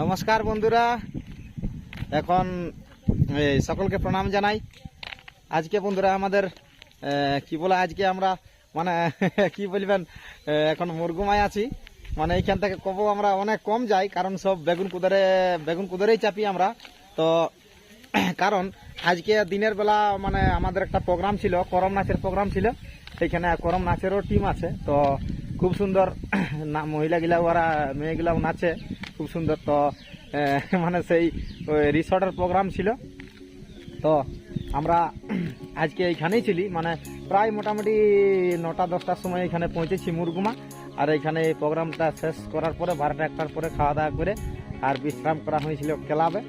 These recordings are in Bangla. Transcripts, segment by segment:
নমস্কার বন্ধুরা। এখন সকলকে প্রণাম জানাই। আজকে বন্ধুরা আমাদের কি বলে আজকে আমরা মানে কি বলবেন এখন মুরগুমায় আছি। মানে এইখান থেকে কবো আমরা অনেক কম যাই, কারণ সব বেগুন কুদারে, বেগুন কুদারেই চাপি আমরা। তো, কারণ আজকে দিনের বেলা মানে আমাদের একটা প্রোগ্রাম ছিল, করম নাচের প্রোগ্রাম ছিল। সেইখানে করম নাচেরও টিম আছে। তো খুব সুন্দর না মহিলাগুলা ওরা, মেয়েগুলাও নাচে, খুব সুন্দর। তো মানে সেই রিসর্টের প্রোগ্রাম ছিল। তো, আমরা আজকে এইখানেই ছিলি। মানে প্রায় মোটামুটি নটা, দশটার সময় এখানে পৌঁছেছি মুরগুমা। আর এখানে এই প্রোগ্রামটা শেষ করার পরে, বারোটা, একটার পরে খাওয়া দাওয়া করে আর বিশ্রাম করা হয়েছিল ক্লাবে।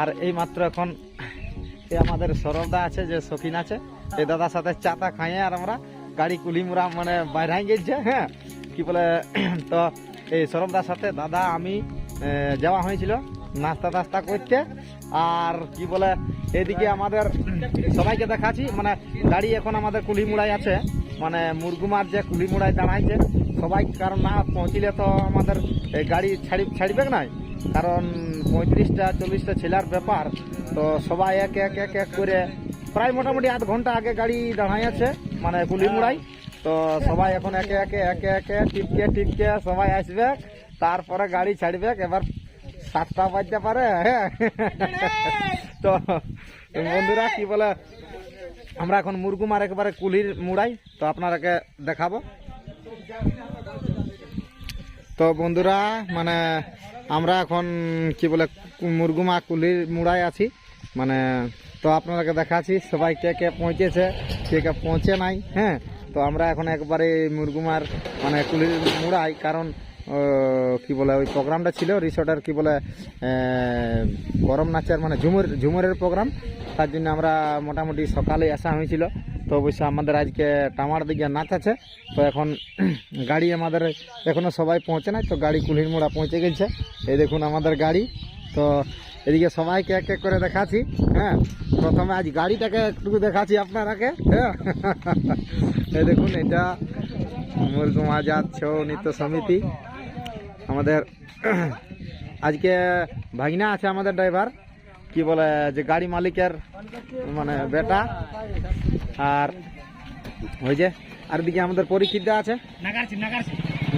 আর এই মাত্র এখন এই আমাদের সৌরভদা আছে, যে শখিন আছে এই দাদার সাথে চাতা খাইয়ে আর আমরা গাড়ি কুলিমুরা মানে বাইরে গেছে হ্যাঁ। কি বলে, তো এই সৌরভদার সাথে দাদা আমি যাওয়া হয়েছিল নাস্তা টাস্তা করতে। আর কি বলে এদিকে আমাদের সবাইকে দেখাচ্ছি মানে গাড়ি এখন আমাদের কুলিমুড়াই আছে। মানে মুরগুমার যে কুলিমুড়ায় দাঁড়াইছে, সবাই কারণ না পৌঁছিলে তো আমাদের গাড়ি ছাড়ি, ছাড়বে নাই। কারণ পঁয়ত্রিশটা, চল্লিশটা ছেলের ব্যাপার, তো সবাই এক এক এক এক করে প্রায় মোটামুটি আধ ঘণ্টা আগে গাড়ি দাঁড়াই আছে মানে কুলিমুড়াই তো সবাই এখন একে একে একে একে, টিপকে টিপকে সবাই আসবে। তারপরে গাড়ি ছাড়বে, এবার সাতটা বাজতে পারে হ্যাঁ। তো বন্ধুরা, কি বলে, আমরা এখন মুরগুমার একেবারে কুলির মুড়াই, তো আপনারাকে দেখাবো। তো বন্ধুরা মানে আমরা এখন, কি বলে মুরগুমা কুলির মুড়াই আছি। মানে তো আপনাদেরকে দেখাচ্ছি, সবাই কে কে পৌঁছেছে, কে কে পৌঁছে নাই হ্যাঁ। তো আমরা এখন একবারে মুরগুমার মানে কুলির মুড়াই, কারণ কি বলে, ওই প্রোগ্রামটা ছিল, রিসোর্টের কি বলে গরম নাচের মানে ঝুমুর, ঝুমুরের প্রোগ্রাম। তার জন্য আমরা মোটামুটি সকালে আসা হয়েছিল। তো অবশ্য আমাদের আজকে টামার দিকে নাচ আছে তো এখন গাড়ি আমাদের এখনও সবাই পৌঁছে নাই। তো গাড়ি কুলির মোড়া পৌঁছে গেছে। এই দেখুন আমাদের গাড়ি। তো এদিকে সবাইকে এক এক করে দেখাচ্ছি হ্যাঁ? প্রথমে আজ গাড়িটাকে একটু দেখাচ্ছি আপনারাকে হ্যাঁ? এই দেখুন এটা মুরগুম আজাদ ছৌ নৃত্য সমিতি। আমাদের আজকে ভাগনা আছে আমাদের ড্রাইভার কি বলে যে গাড়ি মালিকের মানে বেটা। আর ওই যে আর দিকে আমাদের পরীক্ষিতা আছে।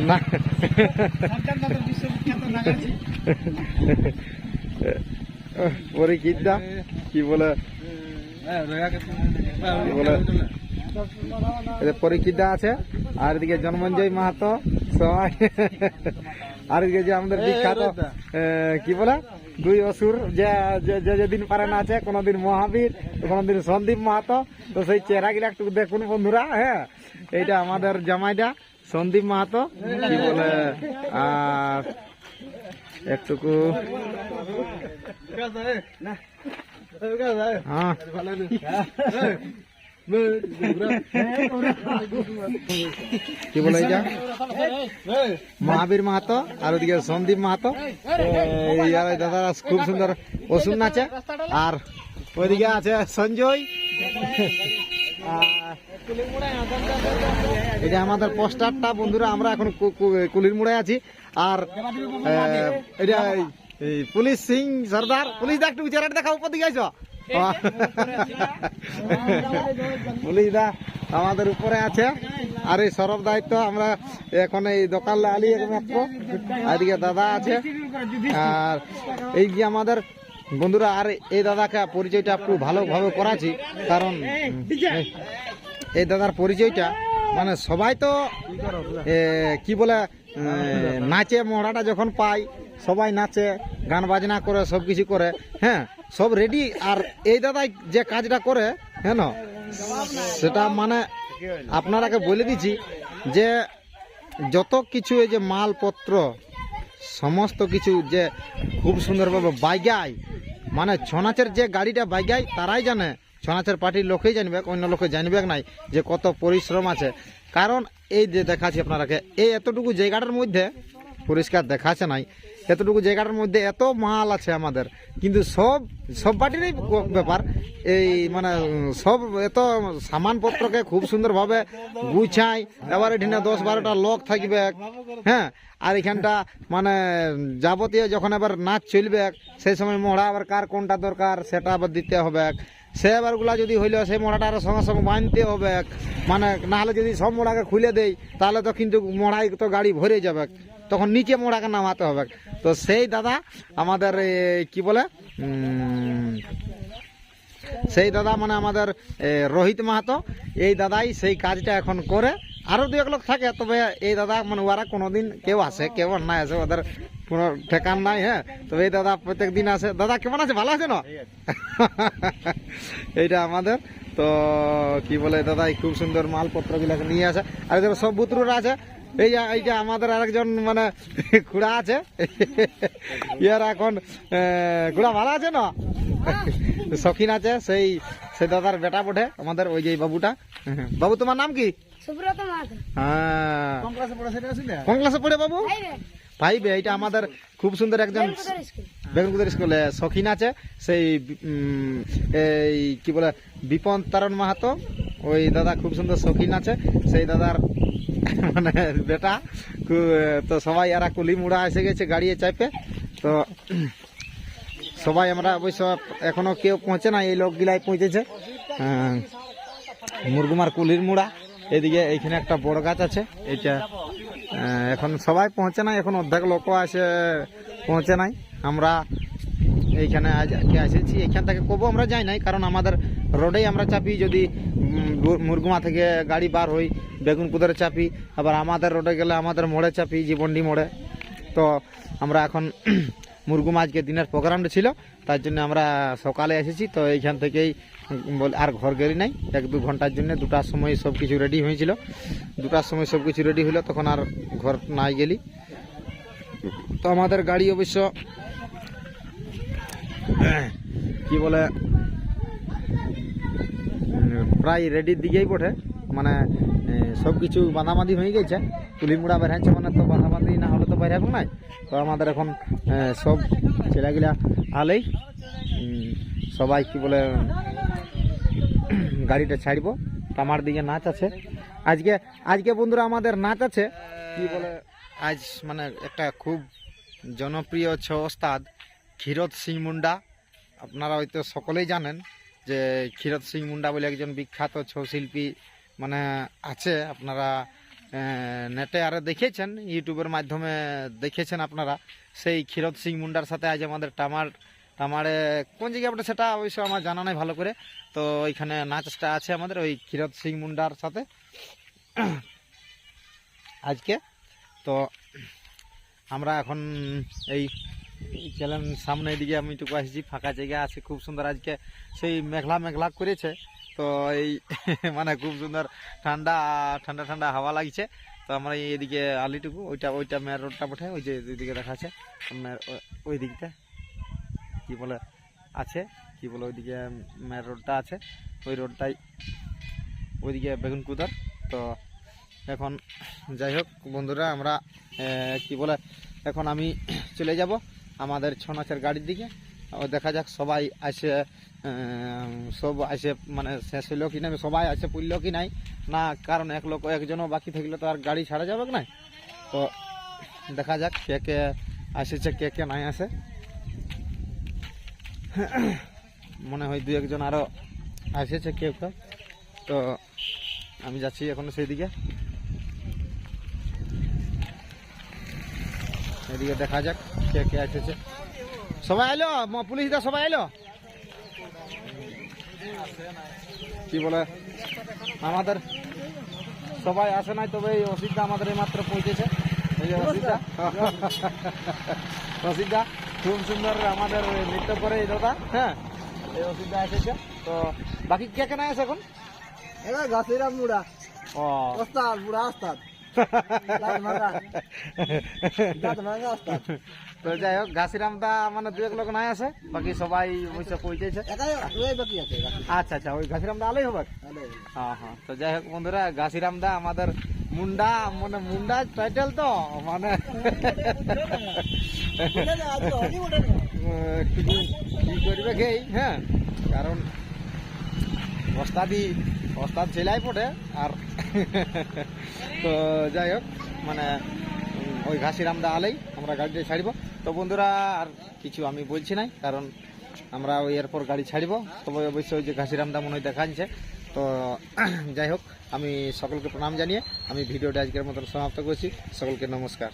না। নাগারছি কি বলে? কি বলে? এদের পরীক্ষিতা আছে আর এদিকে জন্মঞ্জয় মাহাতো সবাই। আর এদিকে যে আমাদের বিখ্যাত কি বলে? দুই অসুর যে যে যেদিন পারে না আছে কোনোদিন মহাবীর কোনোদিন সন্দীপ মাহাতো। তো সেই চেহারাগুলো একটু দেখুন বন্ধুরা হ্যাঁ? এইটা আমাদের জামাইটা সন্দীপ মাহাতো কি বলে? আর একটুকু। হ্যাঁ। কি বলে এটা? মহাবীর মাহাতো আর ওদিকে সন্দীপ মাহাতো। দাদা খুব সুন্দর ওষুধ নাচে। আর ওইদিকে আছে সঞ্জয়। এটা আমাদের পোস্টারটা, বন্ধুরা, আমরা এখন কুলির মুড়ায় আছি। আর এটা পুলিশ সিং সর্দার, পুলিশ দা একটু চেহারাটা দেখা উপর দিকে আইছো পুলিশ দা আমাদের উপরে আছে। আর এই সরব দায়িত্ব আমরা এখন এই দোকান আলি মাত্র এদিকে দাদা আছে। আর এই যে আমাদের, বন্ধুরা, আর এই দাদাকে পরিচয়টা একটু ভালোভাবে করাছি কারণ এই- দাদার পরিচয়টা মানে সবাই তো কি বলে নাচে, মহড়াটা যখন পাই সবাই নাচে, গান বাজনা করে, সব কিছু করে হ্যাঁ সব রেডি আর এই দাদাই যে কাজটা করে হ্যাঁ সেটা মানে আপনারাকে বলে দিচ্ছি যে, যত কিছু এই যে মালপত্র, সমস্ত কিছু যে খুব সুন্দরভাবে বাইগায় মানে ছনাচের যে গাড়িটা বাইগায়, তারাই জানে ছনাচের পার্টির লোকেই জানবে, অন্য লোকে জানবে নাই, যে কত পরিশ্রম আছে। কারণ এই যে দেখাচ্ছি আপনারাকে, এই এতটুকু জায়গাটার মধ্যে পরিষ্কার দেখাচ্ছে নাই, এতটুকু জায়গাটার মধ্যে এত মাল আছে আমাদের, কিন্তু সব সব পার্টিরই ব্যাপার। এই মানে সব এত সামানপত্রকে খুব সুন্দরভাবে গুছাই এবার এখানে দশ বারোটা লোক থাকবে হ্যাঁ আর এখানটা মানে যাবতীয় যখন এবার নাচ চলবে, সেই সময় মোড়া আবার কার কোনটা দরকার, সেটা আবার দিতে হবে। সে এবারগুলা যদি হইল সেই মোড়াটা সঙ্গে সঙ্গে বাঁধতে হবে। মানে নাহলে যদি সব মোড়াকে খুলে দেই, তাহলে তো কিন্তু মোড়াই তো গাড়ি ভরে যাবে। তখন নিচে মোড়াকে নামাতে হবে। তো সেই দাদা আমাদের কি বলে? সেই দাদা মানে আমাদের রোহিত মাহাতো, এই দাদাই সেই কাজটা এখন করে। আরও দু এক লোক থাকে, তবে এই দাদা মানে ওরা কোনোদিন কেউ আসে, কেউ নাই আসে। ওদের কোনো ঠেকান নাই হ্যাঁ? তবে এই দাদা প্রত্যেক দিন আসে। দাদা কেমন আছে? ভালো আছে না? এইটা আমাদের। তো কি বলে দাদা এই খুব সুন্দর মালপত্র গুলাকে নিয়ে আসে। আর এদের সব বুতরুরা আছে এই যে এই যে আমাদের আরেকজন মানে খুড়া আছে। ইয়ার এখন আহ, খুড়া ভালো আছে না? শখিন আছে সেই সেই দাদার বেটা বটে আমাদের ওই যে এই বাবুটা। বাবু তোমার নাম কি? হ্যাঁ। কোন ক্লাসে পড়ে সেটা আসলে কোন ক্লাসে পড়ে বাবু? ফাইভে এইটা আমাদের খুব সুন্দর একজন বেগুনকুদের স্কুলে। শখিন আছে সেই এই কি বলে বিপন তারণ মাহাতো ওই দাদা খুব সুন্দর শখিন আছে সেই দাদার মানে বেটা তো সবাই আর কুলি মুড়া এসে গেছে গাড়ি চাইপে তো সবাই আমরা অবশ্য এখনও কেউ পৌঁছে না এই লোকগুলাই পৌঁছেছে মুরগুমার কুলির মুড়া এদিকে এইখানে একটা বড় গাছ আছে আহ, এখন সবাই পৌঁছে নাই, এখন অর্ধেক লোক আছে পৌঁছে নাই। আমরা এইখানে আজ আজকে এসেছি। এখান থেকে কবো আমরা যাই নাই, কারণ আমাদের রোডেই আমরা চাপি। যদি মুরগুমা থেকে গাড়ি বার হই বেগুন বেগুনপুদরে চাপি, আবার আমাদের রোডে গেলে আমাদের মোড়ে চাপি, জীবনডি মোড়ে। তো আমরা এখন মুরগুমা আজকে দিনের প্রোগ্রামটা ছিল, তার জন্য আমরা সকালে এসেছি। তো এইখান থেকেই আর ঘর গেলি নাই। এক দু ঘণ্টার জন্য দুটার সময় সব কিছু রেডি হয়েছিল। দুটার সময় সব কিছু রেডি হলো তখন আর ঘর নাই গেলি। তো আমাদের গাড়ি অবশ্য, কি বলে, প্রায় রেডির দিকেই বটে। মানে সব কিছু বাঁধাবাঁধি হয়ে গেছে। তুলি মুড়া বেড়াচ্ছে মানে তো বাঁধাবাঁধি না হলে তো বেড়াবো নাই। তো আমাদের এখন সব ছেলেগুলা আলেই। সবাই কি বলে গাড়িটা ছাড়বো। তামার দিকে নাচ আছে। আজকে আজকে বন্ধুরা আমাদের নাচ আছে। কি বলে, আজ মানে একটা খুব জনপ্রিয় ছ ওস্তাদ ক্ষীরত সিং মুন্ডা। আপনারা হয়তো সকলেই জানেন যে ক্ষীরত সিং মুন্ডা বলে একজন বিখ্যাত ছৌ শিল্পী মানে আছে। আপনারা নেটে আরে দেখেছেন, ইউটিউবের মাধ্যমে দেখেছেন আপনারা। সেই ক্ষীরত সিং মুন্ডার সাথে আজ আমাদের টামার টামারে কোন জায়গায় ওটা সেটা অবশ্য আমার জানা নাই ভালো করে। তো ওইখানে নাচটা আছে আমাদের, ওই ক্ষীরত সিং মুন্ডার সাথে। আজকে। তো আমরা এখন এই চ্যানেল সামনে দিকে আমি একটু আসছি, ফাঁকা জায়গা আছে, খুব সুন্দর আজকে। সেই মেঘলা মেঘলা করেছে। তো এই মানে খুব সুন্দর ঠান্ডা ঠান্ডা ঠান্ডা হাওয়া লাগছে। তো আমরা এদিকে আলিটুকু, ওইটা ওইটা মেয়ের রোডটা পঠে ওই যে ওইদিকে দেখা আছে মেয়ের ওই দিকটা। কি বলে আছে? কি বলে ওইদিকে রোডটা আছে। ওই রোডটাই ওইদিকে বেগুন কুদার তো এখন যাই হোক, বন্ধুরা, আমরা কি বলে, এখন আমি চলে যাব আমাদের ছৌ নাচের গাড়ির দিকে। দেখা যাক সবাই আসে সব আসে মানে শেষ হইল কি না, সবাই আসে পুরলো কি নাই। না, কারণ এক লোক, একজনও বাকি থাকলে তো আর গাড়ি ছাড়া যাবে না। তো দেখা যাক কে কে আসেছে, কে কে নাই আসে। মনে হয় দু একজন আরও আসেছে কেউ কেউ। তো আমি যাচ্ছি এখন সেই দিকে এদিকে দেখা যাক কে কে আসেছে। সবাই এলো? ম- পুলিশরা সবাই এলো? কি বলে? আমাদের সবাই আসে নাই তবে এই অসিদ্ধা আমাদের এই মাত্র পৌঁছেছে। এই যে অসিদ্ধা অসিদ্ধা খুব সুন্দর আমাদের নৃত্য করে এই দাদা হ্যাঁ? এই অসিদ্ধা এসেছে তো। বাকি কে কে নাই আছে এখন? এবার গাছিরাম মুড়া। ও। ওস্তাদ বুড়া ওস্তাদ। তো যাই হোক ঘাসিরামটা মানে দু এক লোক নাই আছে বাকি সবাই অবশ্য পৌঁছেছে একাই বাকি আছে আচ্ছা আচ্ছা ওই ঘাসিরামটা আলোই হবে। হ্যাঁ হ্যাঁ তো যাই হোক বন্ধুরা ঘাসিরামদা আমাদের মুন্ডা মানে মুন্ডা টাইটেল তো মানে কি করবে গেই হ্যাঁ? কারণ ওস্তাদি, ওস্তাদ ছেলাই পড়ে, আর তো যাই হোক মানে ওই ঘাসিরামদা আলেই আমরা গাড়িটা ছাড়ব। তো বন্ধুরা, আর কিছু আমি বলছি নাই, কারণ আমরা ওই এরপর গাড়ি ছাড়ব। তবে অবশ্যই ওই যে ঘাসিরামদা মনে হয় দেখাচ্ছে। তো, যাই হোক, আমি সকলকে প্রণাম জানিয়ে আমি ভিডিওটা আজকের মতন সমাপ্ত করছি। সকলকে নমস্কার।